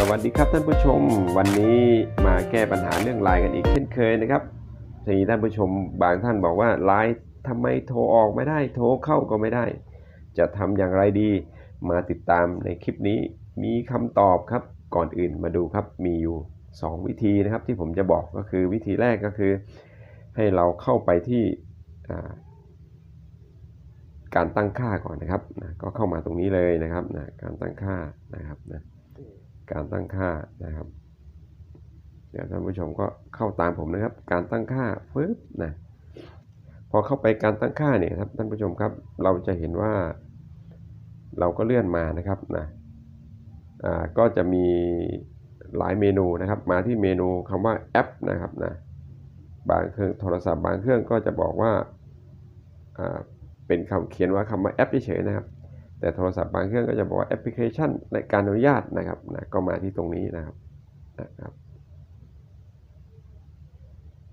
สวัสดีครับท่านผู้ชม วันนี้มาแก้ปัญหาเรื่องไลน์กันอีกเช่นเคยนะครับทีนี้ท่านผู้ชมบางท่านบอกว่าไลน์ทำไมโทรออกไม่ได้โทรเข้าก็ไม่ได้ จะทำอย่างไรดี มาติดตามในคลิปนี้มีคำตอบครับก่อนอื่นมาดูครับมีอยู่ 2 วิธีนะครับที่ผมจะบอกก็คือวิธีแรกก็คือ ให้เราเข้าไปที่การตั้งค่าก่อนนะครับนะก็เข้ามาตรงนี้เลยนะครับนะการตั้งค่านะครับนะ การตั้งค่านะครับ เดี๋ยวท่านผู้ชมก็เข้าตามผมนะครับ การตั้งค่าปึ๊บนะพอเข้าไปการตั้งค่าเนี่ยครับท่านผู้ชมครับ เราจะเห็นว่า เราก็เลื่อนมานะครับนะอ่าก็จะมีหลายเมนูนะครับ มาที่เมนูคำว่าแอปนะครับนะบางเครื่องโทรศัพท์บางเครื่องก็จะบอกว่าอ่าเป็นคำเขียนว่าคำว่าแอปเฉยๆนะครับ แต่โทรศัพท์บางเครื่องก็จะบอกว่าแอปพลิเคชันในการอนุญาตนะครับนะก็มาที่ตรงนี้นะครับนะครับ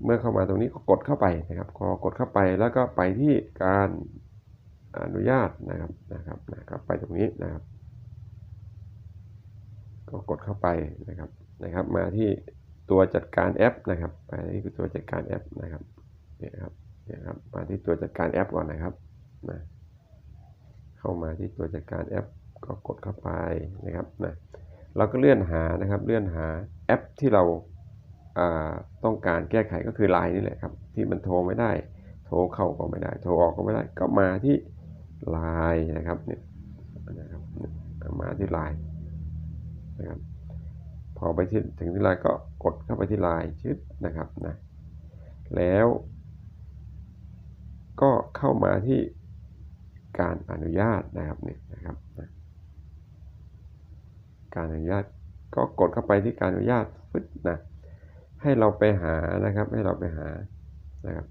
เมื่อเข้ามาตรงนี้ก็กดเข้าไปนะครับพอกดเข้าไปแล้วก็ไปที่การอนุญาตนะครับนะครับนะครับไปตรงนี้นะครับ ก็กดเข้าไปนะครับนะครับ มาที่ตัวจัดการแอปนะครับ ไปที่ตัวจัดการแอปนะครับเนี่ยครับเนี่ยครับมาที่ตัวจัดการแอปก่อนนะครับนะ เข้ามาที่ตัวจัดการแอปก็กดเข้าไปนะครับนะเราก็เลื่อนหานะครับเลื่อนหาแอปที่เราาต้องการแก้ไขก็คือ Line นี่แหละครับที่มันโทรไม่ได้ โทรเข้าก็ไม่ได้ โทรออกก็ไม่ได้ ก็มาที่ Line นะครับเนี่ยนะครับนี่มาที่ Line นะครับพอไปที่ถึงที่ Line ก็กดเข้าไปที่ Line ชึดนะครับนะแล้วก็เข้ามาที่ การอนุญาตนะครับเนี่ยนะครับนะการอนุญาตก็กดเข้าไปที่การอนุญาตฟึดนะให้เราไปหานะครับให้เราไปหานะครับ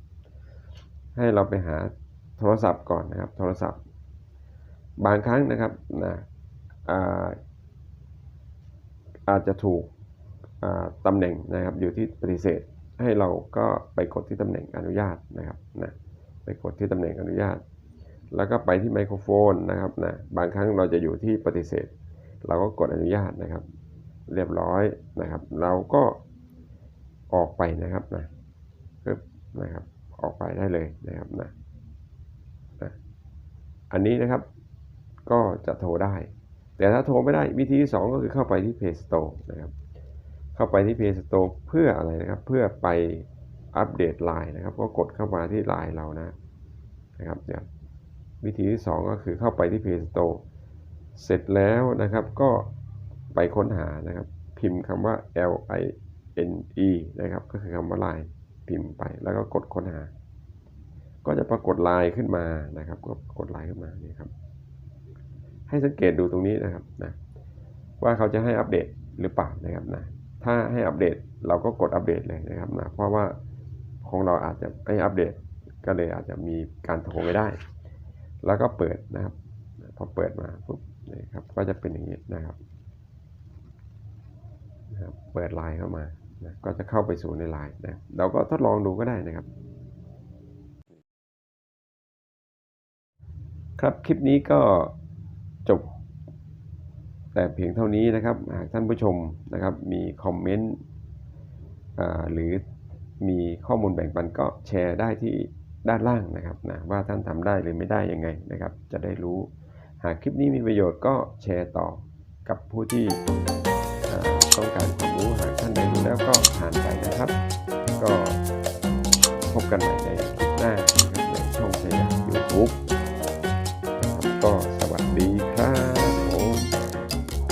ให้เราไปหาโทรศัพท์ก่อนนะครับ โทรศัพท์ บางครั้งนะครับนะอาอาจจะถูกอ่าตำแหน่งนะครับอยู่ที่ปฏิเสธ ให้เราก็ไปกดที่ตำแหน่งอนุญาตนะครับนะไปกดที่ตำแหน่งอนุญาต แล้วก็ไปที่ไมโครโฟนนะครับนะบางครั้งเราจะอยู่ที่ปฏิเสธ เราก็กดอนุญาตนะครับ เรียบร้อยนะครับ เราก็ออกไปนะครับนะปึ๊บนะครับออกไปได้เลยนะครับนะนะอันนี้นะครับก็จะโทรได้ แต่ถ้าโทรไม่ได้วิธีที่สองก็คือเข้าไปที่ Play Store นะครับ เข้าไปที่ Play Store เพื่ออะไรนะครับ เพื่อไปอัปเดตไลน์นะครับ ก็กดเข้ามาที่ไลน์เรานะนะครับเดี๋ยว วิธีที่ 2 ก็คือเข้าไปที่ Play Store เสร็จแล้วนะครับก็ไปค้นหานะครับ พิมพ์คำว่า L I N E นะครับ ก็คือคำว่า Line พิมพ์ไปแล้วก็กดค้นหา ก็จะปรากฏลน์ขึ้นมานะครับ ก็กดลน์ขึ้นมานี่ครับ ให้สังเกตดูตรงนี้นะครับนะว่าเขาจะให้อัปเดตหรือเปล่านะครับนะถ้าให้อัปเดตเราก็กดอัปเดตเลยนะครับนะเพราะว่าของเราอาจจะไม่อัปเดตก็เลยอาจจะมีการโทรไม่ได้ แล้วก็เปิดนะครับพอเปิดมาปุ๊บนี่ครับก็จะเป็นอย่างนี้นะครับนะครับเปิดไลน์เข้ามานะก็จะเข้าไปสู่ในไลน์นะเราก็ทดลองดูก็ได้นะครับ ครับคลิปนี้ก็จบแต่เพียงเท่านี้นะครับหากท่านผู้ชมนะครับมีคอมเมนต์หรือมีข้อมูลแบ่งปันก็แชร์ได้ที่ ด้านล่างนะครับนะว่าท่านทำได้หรือไม่ได้ยังไงนะครับ จะได้รู้ หากคลิปนี้มีประโยชน์ก็แชร์ต่อกับผู้ที่ต้องการความรู้หากท่านได้รู้แล้วก็ผ่านไปนะครับ ก็พบกันใหม่ในคลิปหน้า